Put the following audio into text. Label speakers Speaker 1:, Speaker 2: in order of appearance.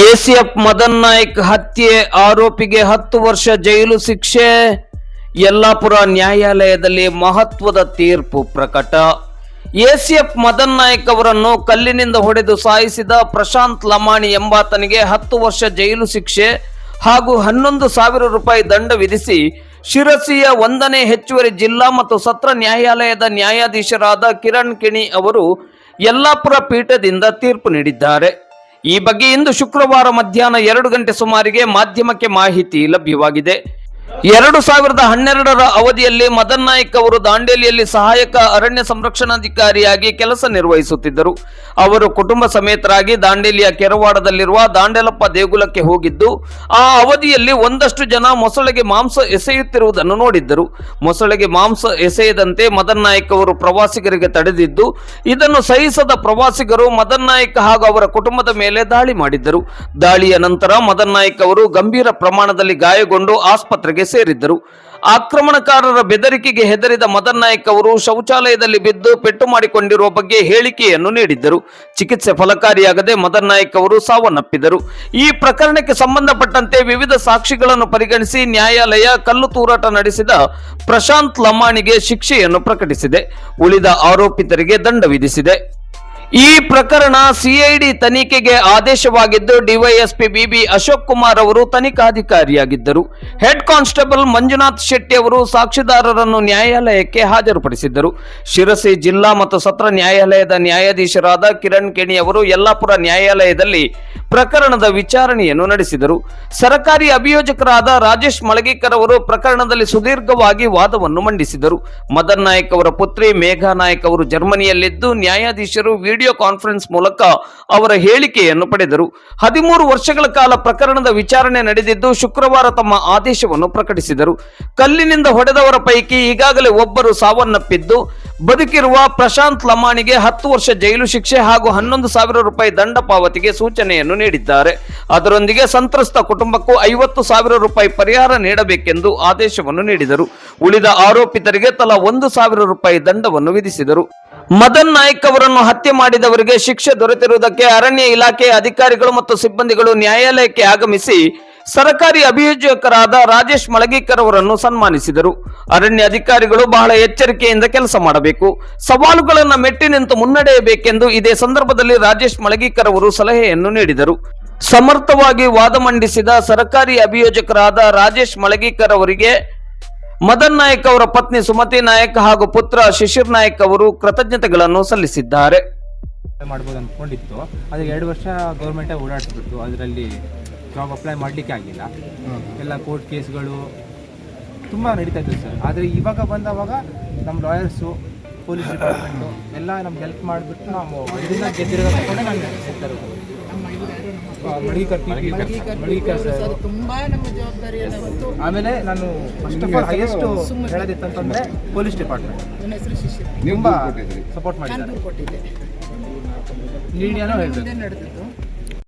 Speaker 1: ACF Madan Naik ಹತ್ಯೆ, ಆರೋಪಿಗೆ ಹತ್ತು ವರ್ಷ ಜೈಲು ಶಿಕ್ಷೆ. ಯಲ್ಲಾಪುರ ನ್ಯಾಯಾಲಯದಲ್ಲಿ ಮಹತ್ವದ ತೀರ್ಪು ಪ್ರಕಟ. ಎಸಿಎಫ್ ಮದನ್ ನಾಯ್ಕ್ ಅವರನ್ನು ಕಲ್ಲಿನಿಂದ ಹೊಡೆದು ಸಾಯಿಸಿದ ಪ್ರಶಾಂತ್ ಲಮಾಣಿ ಎಂಬಾತನಿಗೆ ಹತ್ತು ವರ್ಷ ಜೈಲು ಶಿಕ್ಷೆ ಹಾಗೂ ಹನ್ನೊಂದು ಸಾವಿರ ರೂಪಾಯಿ ದಂಡ ವಿಧಿಸಿ ಶಿರಸಿಯ ಒಂದನೇ ಹೆಚ್ಚುವರಿ ಜಿಲ್ಲಾ ಮತ್ತು ಸತ್ರ ನ್ಯಾಯಾಲಯದ ನ್ಯಾಯಾಧೀಶರಾದ ಕಿರಣ್ ಕಿಣಿ ಅವರು ಯಲ್ಲಾಪುರ ಪೀಠದಿಂದ ತೀರ್ಪು ನೀಡಿದ್ದಾರೆ. ಈ ಬಗ್ಗೆ ಇಂದು ಶುಕ್ರವಾರ ಮಧ್ಯಾಹ್ನ ಎರಡು ಗಂಟೆ ಸುಮಾರಿಗೆ ಮಾಧ್ಯಮಕ್ಕೆ ಮಾಹಿತಿ ಲಭ್ಯವಾಗಿದೆ. ಎರಡು ಸಾವಿರದ ಹನ್ನೆರಡರ ಅವಧಿಯಲ್ಲಿ ಮದನ್ ನಾಯಕ್ ಅವರು ದಾಂಡೇಲಿಯಲ್ಲಿ ಸಹಾಯಕ ಅರಣ್ಯ ಸಂರಕ್ಷಣಾಧಿಕಾರಿಯಾಗಿ ಕೆಲಸ ನಿರ್ವಹಿಸುತ್ತಿದ್ದರು. ಅವರು ಕುಟುಂಬ ಸಮೇತರಾಗಿ ದಾಂಡೇಲಿಯ ಕೆರವಾಡದಲ್ಲಿರುವ ದಾಂಡೇಲಪ್ಪ ದೇಗುಲಕ್ಕೆ ಹೋಗಿದ್ದು, ಆ ಅವಧಿಯಲ್ಲಿ ಒಂದಷ್ಟು ಜನ ಮೊಸಳೆಗೆ ಮಾಂಸ ಎಸೆಯುತ್ತಿರುವುದನ್ನು ನೋಡಿದ್ದರು. ಮೊಸಳೆಗೆ ಮಾಂಸ ಎಸೆಯದಂತೆ ಮದನ್ ನಾಯಕ್ ಅವರು ಪ್ರವಾಸಿಗರಿಗೆ ತಡೆದಿದ್ದು, ಇದನ್ನು ಸಹಿಸದ ಪ್ರವಾಸಿಗರು ಮದನ್ ನಾಯಕ್ ಹಾಗೂ ಅವರ ಕುಟುಂಬದ ಮೇಲೆ ದಾಳಿ ಮಾಡಿದ್ದರು. ದಾಳಿಯ ನಂತರ ಮದನ್ ನಾಯಕ್ ಅವರು ಗಂಭೀರ ಪ್ರಮಾಣದಲ್ಲಿ ಗಾಯಗೊಂಡು ಆಸ್ಪತ್ರೆಗೆ ಸೇರಿದ್ದರು. ಆಕ್ರಮಣಕಾರರ ಬೆದರಿಕೆಗೆ ಹೆದರಿದ ಮದನ್ ನಾಯಕ್ ಅವರು ಶೌಚಾಲಯದಲ್ಲಿ ಬಿದ್ದು ಪೆಟ್ಟು ಮಾಡಿಕೊಂಡಿರುವ ಬಗ್ಗೆ ಹೇಳಿಕೆಯನ್ನು ನೀಡಿದ್ದರು. ಚಿಕಿತ್ಸೆ ಫಲಕಾರಿಯಾಗದೆ ಮದನ್ ನಾಯಕ್ ಅವರು ಸಾವನ್ನಪ್ಪಿದರು. ಈ ಪ್ರಕರಣಕ್ಕೆ ಸಂಬಂಧಪಟ್ಟಂತೆ ವಿವಿಧ ಸಾಕ್ಷಿಗಳನ್ನು ಪರಿಗಣಿಸಿ ನ್ಯಾಯಾಲಯ ಕಲ್ಲು ತೂರಾಟ ನಡೆಸಿದ ಪ್ರಶಾಂತ್ ಲಮಾಣಿಗೆ ಶಿಕ್ಷೆಯನ್ನು ಪ್ರಕಟಿಸಿದೆ. ಉಳಿದ ಆರೋಪಿತರಿಗೆ ದಂಡ ವಿಧಿಸಿದೆ. ಈ ಪ್ರಕರಣ ಸಿಐಡಿ ತನಿಖೆಗೆ ಆದೇಶವಾಗಿದ್ದು ಡಿವೈಎಸ್ಪಿ ಬಿಬಿ ಅಶೋಕ್ ಕುಮಾರ್ ಅವರು ತನಿಖಾಧಿಕಾರಿಯಾಗಿದ್ದರು. ಹೆಡ್ ಕಾನ್ಸ್ಟೇಬಲ್ ಮಂಜುನಾಥ್ ಶೆಟ್ಟಿ ಅವರು ಸಾಕ್ಷಿದಾರರನ್ನು ನ್ಯಾಯಾಲಯಕ್ಕೆ ಹಾಜರುಪಡಿಸಿದ್ದರು. ಶಿರಸಿ ಜಿಲ್ಲಾ ಮತ್ತು ಸತ್ರ ನ್ಯಾಯಾಲಯದ ನ್ಯಾಯಾಧೀಶರಾದ ಕಿರಣ್ ಕೆಣಿ ಅವರು ಯಲ್ಲಾಪುರ ನ್ಯಾಯಾಲಯದಲ್ಲಿ ಪ್ರಕರಣದ ವಿಚಾರಣೆಯನ್ನು ನಡೆಸಿದರು. ಸರಕಾರಿ ಅಭಿಯೋಜಕರಾದ ರಾಜೇಶ್ ಮಳಗೇಕರ್ ಅವರು ಪ್ರಕರಣದಲ್ಲಿ ಸುದೀರ್ಘವಾಗಿ ವಾದವನ್ನು ಮಂಡಿಸಿದರು. ಮದನ್ ನಾಯಕ್ ಅವರ ಪುತ್ರಿ ಮೇಘಾ ನಾಯಕ್ ಅವರು ಜರ್ಮನಿಯಲ್ಲಿದ್ದು ನ್ಯಾಯಾಧೀಶರು ವಿಡಿಯೋ ಕಾನ್ಫರೆನ್ಸ್ ಮೂಲಕ ಅವರ ಹೇಳಿಕೆಯನ್ನು ಪಡೆದರು. ಹದಿಮೂರು ವರ್ಷಗಳ ಕಾಲ ಪ್ರಕರಣದ ವಿಚಾರಣೆ ನಡೆದಿದ್ದು ಶುಕ್ರವಾರ ತಮ್ಮ ಆದೇಶವನ್ನು ಪ್ರಕಟಿಸಿದರು. ಕಲ್ಲಿನಿಂದ ಹೊಡೆದವರ ಪೈಕಿ ಈಗಾಗಲೇ ಒಬ್ಬರು ಸಾವನ್ನಪ್ಪಿದ್ದು, ಬದುಕಿರುವ ಪ್ರಶಾಂತ್ ಲಮಾಣಿಗೆ ಹತ್ತು ವರ್ಷ ಜೈಲು ಶಿಕ್ಷೆ ಹಾಗೂ ಹನ್ನೊಂದು ಸಾವಿರ ರೂಪಾಯಿ ದಂಡ ಪಾವತಿಗೆ ಸೂಚನೆಯನ್ನು ನೀಡಿದ್ದಾರೆ. ಅದರೊಂದಿಗೆ ಸಂತ್ರಸ್ತ ಕುಟುಂಬಕ್ಕೂ ಐವತ್ತು ಸಾವಿರ ರೂಪಾಯಿ ಪರಿಹಾರ ನೀಡಬೇಕೆಂದು ಆದೇಶವನ್ನು ನೀಡಿದರು. ಉಳಿದ ಆರೋಪಿತರಿಗೆ ತಲಾ ಒಂದು ಸಾವಿರ ರೂಪಾಯಿ ದಂಡವನ್ನು ವಿಧಿಸಿದರು. ಮದನ್ ನಾಯ್ಕ್ ಅವರನ್ನು ಹತ್ಯೆ ಮಾಡಿದವರಿಗೆ ಶಿಕ್ಷೆ ದೊರೆತಿರುವುದಕ್ಕೆ ಅರಣ್ಯ ಇಲಾಖೆ ಅಧಿಕಾರಿಗಳು ಮತ್ತು ಸಿಬ್ಬಂದಿಗಳು ನ್ಯಾಯಾಲಯಕ್ಕೆ ಆಗಮಿಸಿ ಸರಕಾರಿ ಅಭಿಯೋಜಕರಾದ ರಾಜೇಶ್ ಮಳಗೀಕರ್ ಅವರನ್ನು ಸನ್ಮಾನಿಸಿದರು. ಅರಣ್ಯ ಅಧಿಕಾರಿಗಳು ಬಹಳ ಎಚ್ಚರಿಕೆಯಿಂದ ಕೆಲಸ ಮಾಡಬೇಕು. ಸವಾಲುಗಳನ್ನು ಮೆಟ್ಟಿ ನಿಂತು ಮುನ್ನಡೆಯಬೇಕೆಂದು ಇದೇ ಸಂದರ್ಭದಲ್ಲಿ ರಾಜೇಶ್ ಮಳಗೀಕರ್ ಅವರು ಸಲಹೆಯನ್ನು ನೀಡಿದರು. ಸಮರ್ಥವಾಗಿ ವಾದ ಮಂಡಿಸಿದ ಸರಕಾರಿ ಅಭಿಯೋಜಕರಾದ ರಾಜೇಶ್ ಮಳಗೀಕರ್ ಅವರಿಗೆ ಮದನ್ ನಾಯಕ್ ಅವರ ಪತ್ನಿ ಸುಮತಿ ನಾಯಕ್ ಹಾಗೂ ಪುತ್ರ ಶಿಶಿರ್ ನಾಯಕ್ ಅವರು ಕೃತಜ್ಞತೆಗಳನ್ನು ಸಲ್ಲಿಸಿದ್ದಾರೆ.
Speaker 2: ಮಾಡ್ಬೋದು ಅನ್ಕೊಂಡಿತ್ತು. ಆದರೆ ಎರಡು ವರ್ಷ ಗೌರ್ಮೆಂಟೇ ಓಡಾಡಿಸ್ಬಿಟ್ಟು ಅದರಲ್ಲಿ ಜಾಬ್ ಅಪ್ಲೈ ಮಾಡ್ಲಿಕ್ಕೆ ಆಗಿಲ್ಲ. ಎಲ್ಲ ಕೋರ್ಟ್ ಕೇಸ್ಗಳು ತುಂಬ ನಡೀತಾ ಇತ್ತು ಸರ್. ಆದರೆ ಇವಾಗ ಬಂದವಾಗ ನಮ್ಮ ಲಾಯರ್ಸು ಪೊಲೀಸ್ ಡಿಪಾರ್ಟ್ಮೆಂಟು ಎಲ್ಲ ನಮ್ಗೆ ಹೆಲ್ಪ್ ಮಾಡಿಬಿಟ್ಟು ನಾವು ಇದನ್ನ ಗೆದ್ದಿರೋ ತಗೊಂಡೆ ನಾನು ಆಮೇಲೆ ನಾನು ಫಸ್ಟ್ ಆಫ್ ಆಲ್ ಹೈಯೆಸ್ಟ್ ಹೇಳೋದಿತ್ತಂತಂದ್ರೆ ಪೊಲೀಸ್ ಡಿಪಾರ್ಟ್ಮೆಂಟ್ ನಿಮ್ಮ ಸಪೋರ್ಟ್ ಮಾಡಿದ್ದಾರೆ. ನೀಡಿಯಾನು ಹೇಳಿದ್ರು
Speaker 3: ನಡೆದಿದ್ದು.